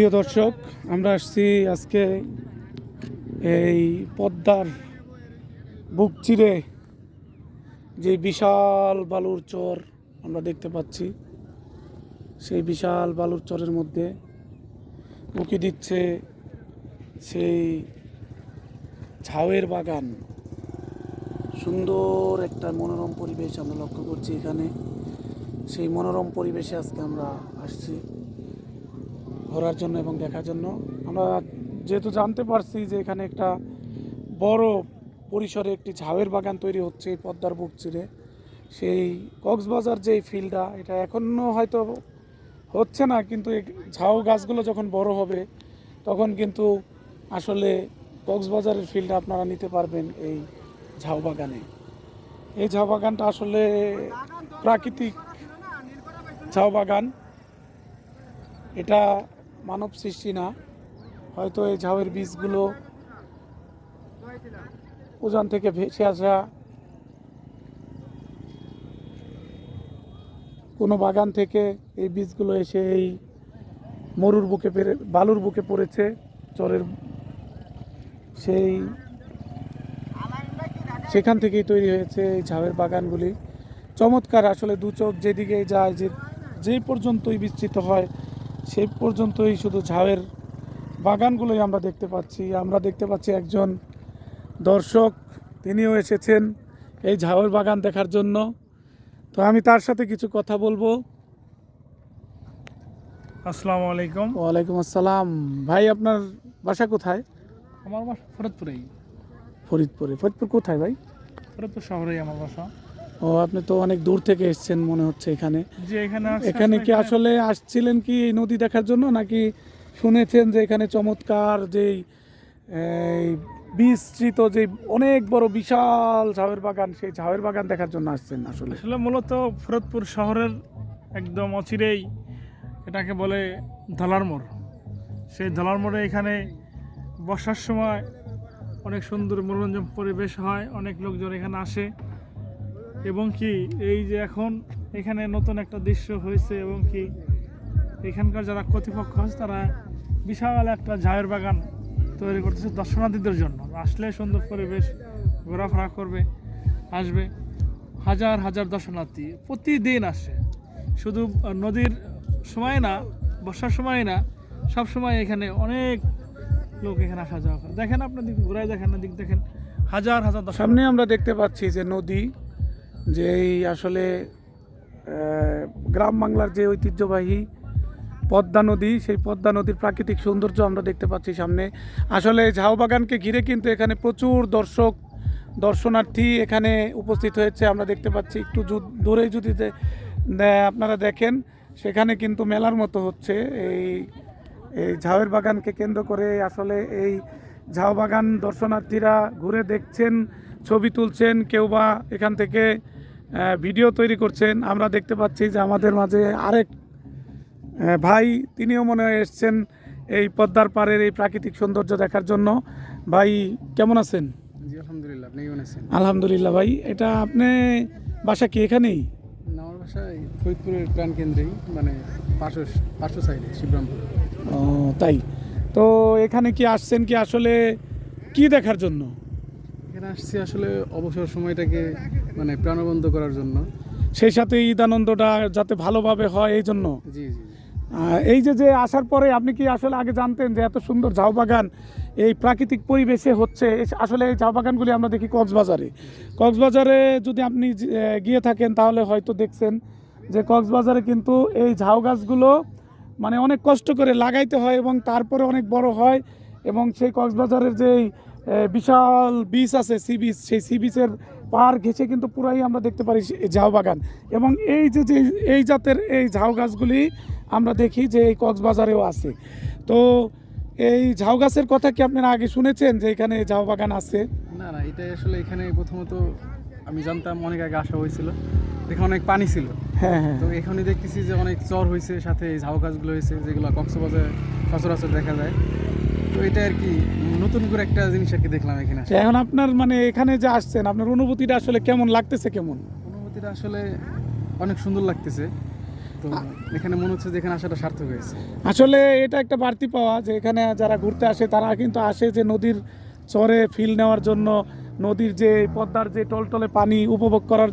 প্রিয় দর্শক, আমরা আসছি আজকে এই পদ্মার বুক চিরে যে বিশাল বালুর চর আমরা দেখতে পাচ্ছি। সেই বিশাল বালুর চরের মধ্যে উকি দিচ্ছে সেই ঝাউয়ের বাগান। সুন্দর একটা মনোরম পরিবেশ আমরা লক্ষ্য করছি এখানে। সেই মনোরম পরিবেশে আজকে আমরা আসছি। ঘোরার জন্য এবং দেখার জন্য। আমরা যেহেতু জানতে পারছি যে এখানে একটা বড় পরিসরে একটি ঝাউয়ের বাগান তৈরি হচ্ছে এই পদ্মার বুক চিরে, সেই কক্সবাজার যে ফিল্ডটা এটা এখনও হয়তো হচ্ছে না, কিন্তু এই ঝাউ গাছগুলো যখন বড় হবে, তখন কিন্তু আসলে কক্সবাজারের ফিল্ড আপনারা নিতে পারবেন এই ঝাউ বাগানে। এই ঝাউ বাগানটা আসলে প্রাকৃতিক ঝাউ বাগান। এটা মানব সৃষ্টি না, হয়তো এই ঝাউয়ের বীজগুলো উজান থেকে ভেসে আসা কোনো বাগান থেকে এই বীজগুলো এসে এই মরুর বুকে পেরে, বালুর বুকে পড়েছে, চরের সেই সেখান থেকেই তৈরি হয়েছে এই ঝাউয়ের বাগানগুলি। চমৎকার আসলে দু চোখ যেদিকে যায় যে, যেই পর্যন্তই বিস্তৃত হয় সেই পর্যন্তই শুধু ঝাউয়ের বাগানগুলোই আমরা দেখতে পাচ্ছি। আমরা দেখতে পাচ্ছি একজন দর্শক তিনিও এসেছেন এই ঝাউয়ের বাগান দেখার জন্য। তো আমি তার সাথে কিছু কথা বলব। আসসালামু আলাইকুম। ওয়ালাইকুম আসসালাম। ভাই আপনার বাসা কোথায়? আমার বাসা ফরিদপুরেই। ফরিদপুরে। ফরিদপুর কোথায় ভাই? ফরিদপুর শহরেই আমার বাসা। ও আপনি তো অনেক দূর থেকে এসেছেন মনে হচ্ছে এখানে। যে এখানে এখানে কি আসলে আসছিলেন কি এই নদী দেখার জন্য নাকি শুনেছেন যে এখানে চমৎকার যেই বিস্তৃত যে অনেক বড় বিশাল ঝাউয়ের বাগান সেই ঝাউয়ের বাগান দেখার জন্য আসছেন আসলে? আসলে মূলত ফরিদপুর শহরের একদম অচিরেই এটাকে বলে ধলার মোড়। সেই ধলার মোড়ে এখানে বর্ষার সময় অনেক সুন্দর মনোরঞ্জন পরিবেশ হয় অনেক লোকজন এখানে আসে। এবং কি এই যে এখন এখানে নতুন একটা দৃশ্য হয়েছে এবং কি এখানকার যারা কর্তৃপক্ষ আছে, তারা বিশাল একটা ঝায়ের বাগান তৈরি করতেছে দর্শনার্থীদের জন্য। আসলে সুন্দর পরিবেশ, ঘোরাফেরা করবে, আসবে। হাজার হাজার দর্শনার্থী প্রতিদিন আসে। শুধু নদীর সময় না, বর্ষার সময় না, সব সময় এখানে অনেক লোক এখানে আসা যাওয়া করে। দেখেন আপনার দিক, ঘুরাই দেখেন না দিক দেখেন, হাজার হাজার সামনে আমরা দেখতে পাচ্ছি যে নদী যেই আসলে গ্রাম বাংলার যে ঐতিহ্যবাহী পদ্মা নদী, সেই পদ্মা নদীর প্রাকৃতিক সৌন্দর্য আমরা দেখতে পাচ্ছি সামনে। আসলে ঝাউ বাগানকে ঘিরে কিন্তু এখানে প্রচুর দর্শক, দর্শনার্থী এখানে উপস্থিত হয়েছে। আমরা দেখতে পাচ্ছি একটু দূরে যদি আপনারা দেখেন, সেখানে কিন্তু মেলার মতো হচ্ছে। এই এই ঝাউয়ের বাগানকে কেন্দ্র করে আসলে এই ঝাউ বাগান দর্শনার্থীরা ঘুরে দেখছেন, ছবি তুলছেন। কেউ বা এখান থেকে ভিডিও তৈরি করছেন। আমরা দেখতে পাচ্ছি যে আমাদের মাঝে আরেক ভাই তিনিও মনে হয় এসছেন এই পদ্মার পাড়ের এই প্রাকৃতিক সৌন্দর্য দেখার জন্য। ভাই কেমন আছেন? জি আলহামদুলিল্লাহ আপনি কেমন আছেন? আলহামদুলিল্লাহ ভাই এটা আপনি বাসা কি এখানেই? আমার বাসা ফরিদপুরের মানে সাইডে শিবরামপুর। ও তাই। তো এখানে কি আসছেন কি আসলে কি দেখার জন্য? এখানে আসছি আসলে অবসর সময়টাকে মানে প্রাণবন্ত করার জন্য। সেই সাথে ঈদ আনন্দটা যাতে ভালোভাবে হয় এই জন্য। জি জি এই যে যে আসার পরে আপনি কি আসলে আগে জানতেন যে এত সুন্দর ঝাউ বাগান এই প্রাকৃতিক পরিবেশে হচ্ছে? আসলে এই ঝাউ বাগানগুলি আমরা দেখি কক্সবাজারে। কক্সবাজারে যদি আপনি গিয়ে থাকেন তাহলে হয়তো দেখছেন যে কক্সবাজারে কিন্তু এই ঝাউ গাছগুলো মানে অনেক কষ্ট করে লাগাইতে হয় এবং তারপরে অনেক বড় হয় এবং সেই কক্সবাজারের যেই বিশাল বিচ আছে সি বিচ সেই সি বিচের পার ঘেঁষে কিন্তু পুরাই আমরা দেখতে পারি এই ঝাউ বাগান। এবং এই যে যে এই জাতের এই ঝাউ গাছগুলি আমরা দেখি যে এই কক্সবাজারেও আছে। তো এই ঝাউ গাছের কথা কি আপনারা আগে শুনেছেন যে এখানে ঝাউ বাগান আছে? না না এটাই আসলে এখানে প্রথমত আমি জানতাম অনেক আগে আসা হয়েছিল। এখানে অনেক পানি ছিল। হ্যাঁ হ্যাঁ। তো এখানে দেখতেছি যে অনেক চর হয়েছে সাথে এই ঝাউ গাছগুলো হয়েছে যেগুলো কক্সবাজারে সচরাচর দেখা যায়। তো এটা আর কি নতুন করে একটা জিনিস আর কি দেখলাম এখানে। এখন আপনার মানে এখানে যে আসছেন আপনার অনুভূতিটা আসলে কেমন লাগতেছে কেমন? অনুভূতিটা আসলে অনেক সুন্দর লাগতেছে। তো এখানে মনে হচ্ছে যে এখানে আসাটা সার্থক হয়েছে। আসলে এটা একটা বাড়তি পাওয়া যে এখানে যারা ঘুরতে আসে তারা কিন্তু আসে যে নদীর চরে ফিল নেওয়ার জন্য নদীর যে পদ্মার যে টলটলে পানি উপভোগ করার